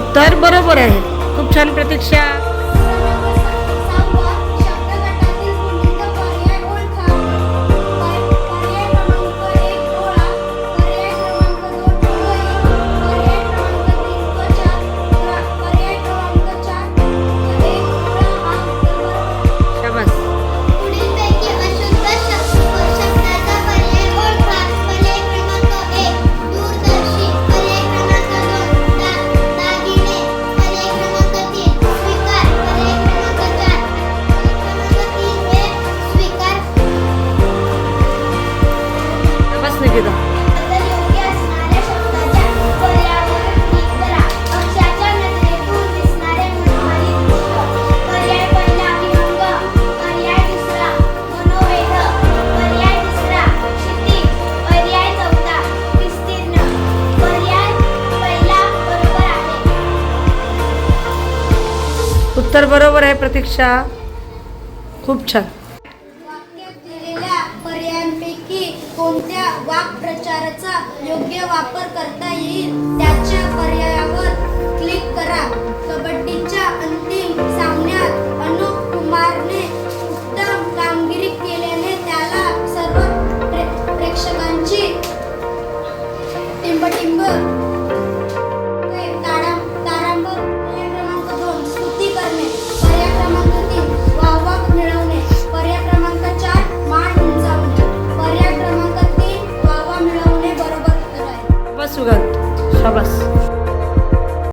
उत्तर बरोबर आहे. खूप छान प्रतीक्षा. तर बरोबर आहे प्रतीक्षा. खूप छान. कोणत्या वाक्प्रचाराचा योग्य वापर करता येईल त्याच्या पर्यायावर क्लिक करा.